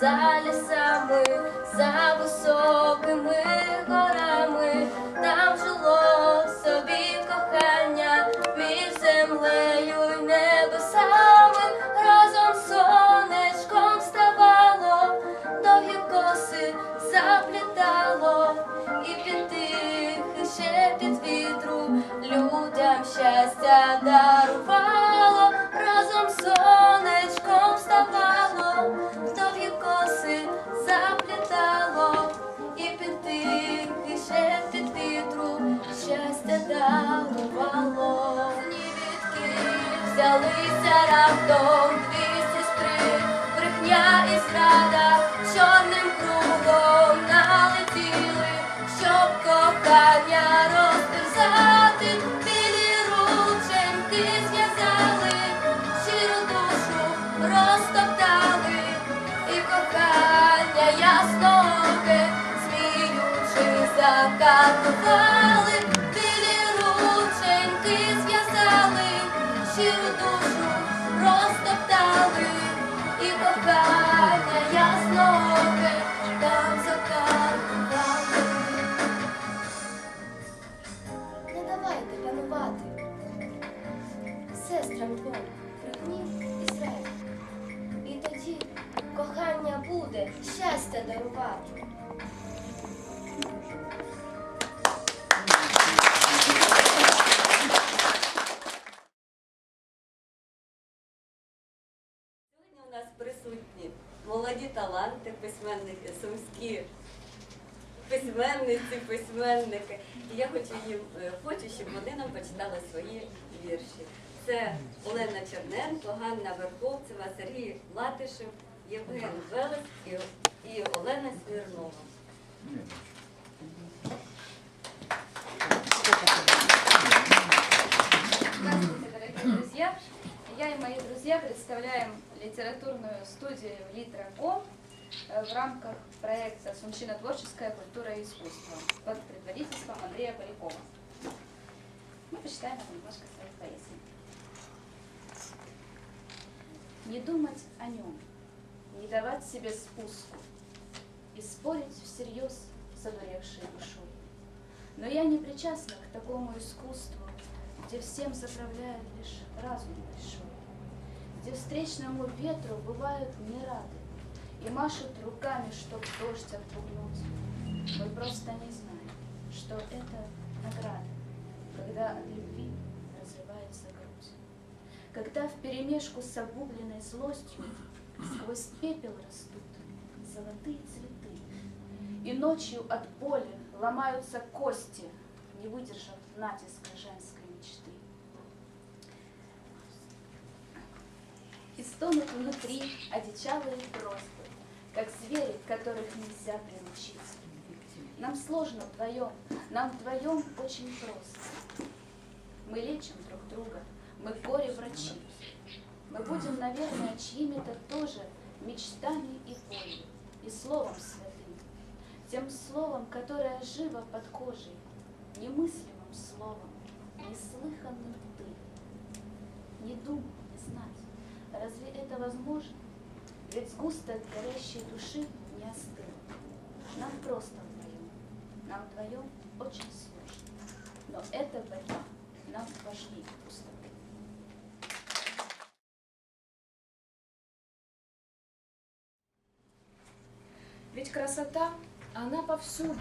за лісами, за високими горами, там жило собі кохання між землею й небесами, разом сонечком вставало, довгі коси заплітало, і під тихий шепіт вітру людям щастя дарувало, взялися раптом дві сестри, брехня і зрада чорним кругом налетіли, щоб кохання розтерзати, білі рученьки зв'язали, щиру душу розтоптали, і кохання ясноке, сміючи закатували, Закай на там закат. Не давайте панувати. Сестрам Бог, пригнів Ізраїль. І тоді кохання буде щастя дарувати. Письменниці, письменники. І я хочу їм е, хочу, щоб вони нам почитали свої вірші. Це Олена Черненко, Ганна Верховцева, Сергій Латишев, Євген Велес і, Олена Смірнова. Здравствуйте, дорогие друзья! Я и мои друзья представляем литературную студию «Литра.ком» в рамках проекта «Сумщина. Творческая культура и искусство» под предводительством Андрея Полякова. Мы почитаем немножко своих поэзий. Не думать о нем, не давать себе спуску и спорить всерьез с одуревшей душой. Но я не причастна к такому искусству, где всем заправляет лишь разум большой, где встречному ветру бывают не рады и машут руками, чтоб дождь отпугнуть. Мы просто не знаем, что это награда, когда от любви разрывается грудь. Когда вперемешку с обугленной злостью сквозь пепел растут золотые цветы, и ночью от боли ломаются кости, не выдержав натиска женской мечты. И стонут внутри одичалые дрозды, как звери, которых нельзя приручить. Нам сложно вдвоем, нам вдвоем очень просто. Мы лечим друг друга, мы горе-врачи. Мы будем, наверное, чьими-то тоже мечтами и болью, и словом святым. Тем словом, которое живо под кожей, немыслимым словом, неслыханным ты. Не думать, не знать, разве это возможно? Ведь сгусток горящей души не остыл. Нам просто вдвоем, нам вдвоем очень сложно. Но эта борьба нам важнее пустоты. Ведь красота, она повсюду,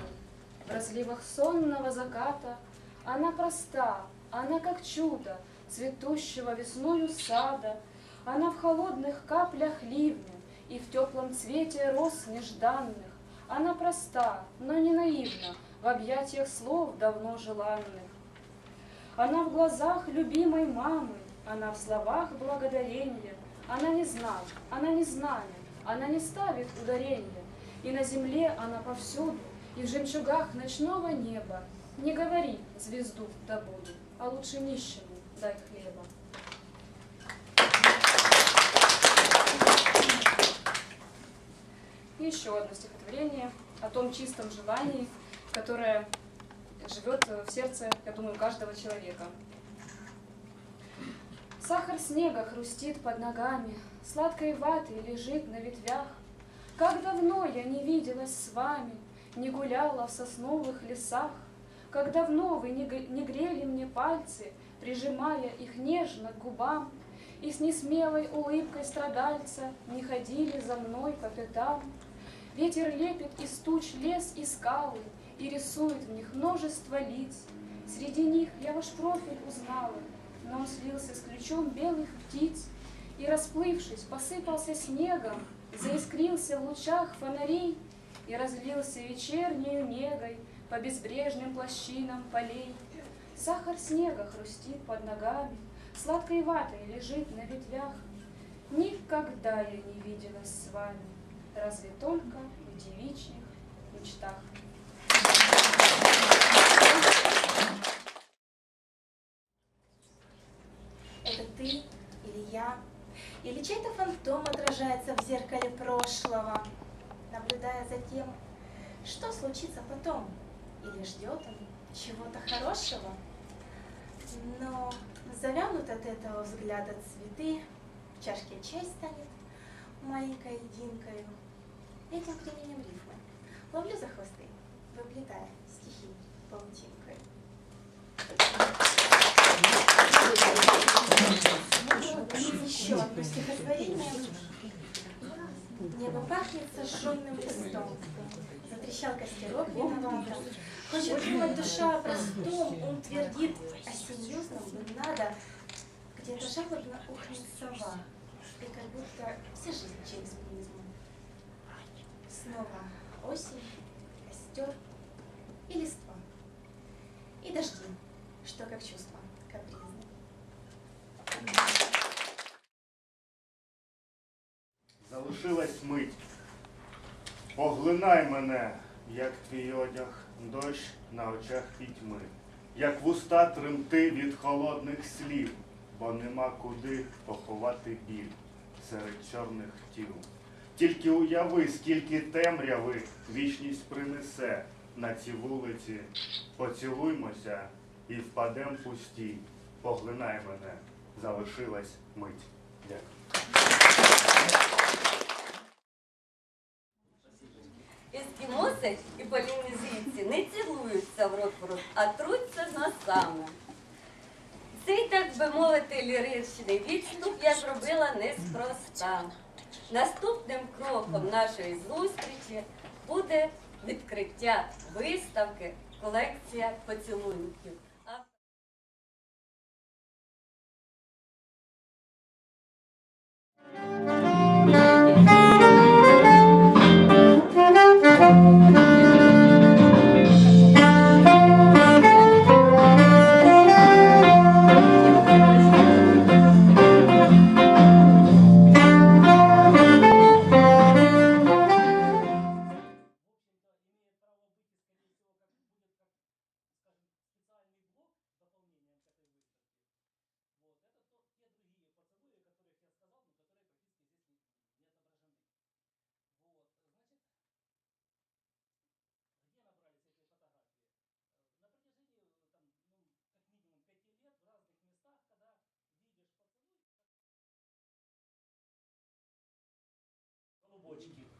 в разливах сонного заката. Она проста, она как чудо цветущего весною сада. Она в холодных каплях ливня и в теплом цвете роз нежданных. Она проста, но не наивна, в объятиях слов давно желанных. Она в глазах любимой мамы, она в словах благодарения. Она не знак, она не знамя, она не ставит ударения. И на земле она повсюду, и в жемчугах ночного неба. Не говори, звезду добуду, а лучше нищему дай хлеба. И еще одно стихотворение о том чистом желании, которое живет в сердце, я думаю, каждого человека. Сахар снега хрустит под ногами, Сладкой ваты лежит на ветвях, Как давно я не виделась с вами, Не гуляла в сосновых лесах, Как давно вы не грели мне пальцы, Прижимая их нежно к губам, И с несмелой улыбкой страдальца Не ходили за мной по пятам. Ветер лепит из туч лес и скалы И рисует в них множество лиц. Среди них я ваш профиль узнала, Но он слился с ключом белых птиц И, расплывшись, посыпался снегом, Заискрился в лучах фонарей И разлился вечернею негой По безбрежным площинам полей. Сахар снега хрустит под ногами, Сладкой ватой лежит на ветвях. Никогда я не виделась с вами, Разве только в девичьих мечтах. Это ты или я? Или чей-то фантом отражается в зеркале прошлого, наблюдая за тем, что случится потом? Или ждет он чего-то хорошего? Но завянут от этого взгляда цветы, в чашке чай станет маленькой льдинкою. Этим применим рифмы. Ловлю за хвосты, выплетая стихи паутинкой. Еще одно стихотворение. Небо пахнет сожженным листом. Затрещал костерок виновато. Хочет думать душа о простом. Он твердит, о серьезном бы надо. Где-то жалобно ухнет сова. И как будто вся жизнь через призму. Снова осень, костер и листва. И дожди, что как чувство капризны. Залишилась мить. Поглинай мене, як твій одяг, дощ на очах пітьми, як вуста тремти від холодних слів, бо нема куди поховати біль серед чорних тіл. Тільки уяви, скільки темряви вічність принесе на ці вулиці. Поцілуймося і впадем пусті. Поглинай мене, залишилась мить. Дякую. Ескімоси і полінезійці не цілуються в рот в рот, а труться носами. Цей, так би мовити, ліричний відступ я зробила неспроста. Наступним кроком нашої зустрічі буде відкриття виставки колекція поцілунків.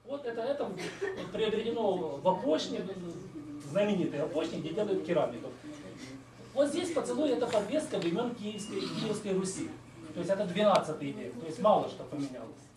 Вот это, это приобретено в опошне, знаменитый опошник, где делают керамику. Вот здесь поцелуй это подвеска времен Киевской, Киевской Руси. То есть это 12 век, то есть мало что поменялось.